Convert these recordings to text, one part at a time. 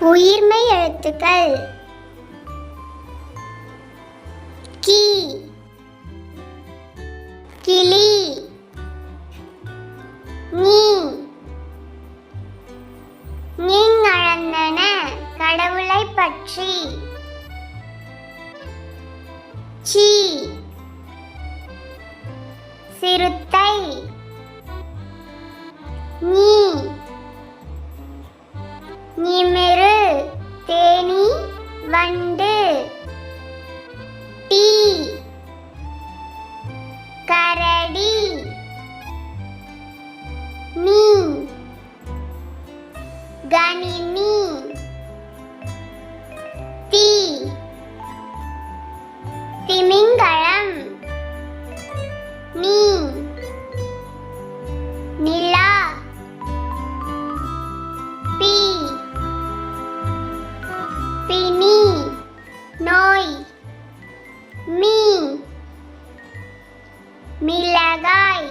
உயிர்மை எழுத்துக்கள். கி. கிளி. நீ. நீங்களந்தன கடவுளை பற்றி. சி. சிறுத்தை. நீ. நிமிரு. கணினி தீ திமிங்கலம் நீ நிலா பி பினி நோய் மீ மிளகாய்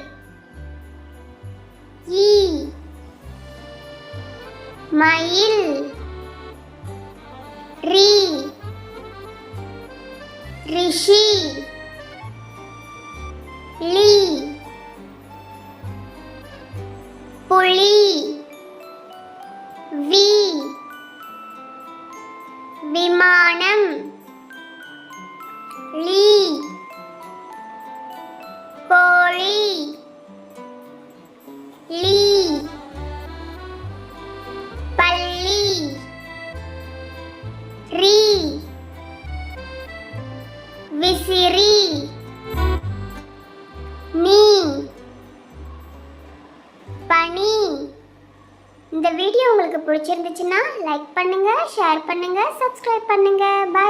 மயில் ரீ ரிஷி லீ புலி வி விமானம் லீ. விசிறி. நீ. பனி. இந்த வீடியோ உங்களுக்கு பிடிச்சிருந்துச்சுன்னா லைக் பண்ணுங்க ஷேர் பண்ணுங்க சப்ஸ்கிரைப் பண்ணுங்க. பாய்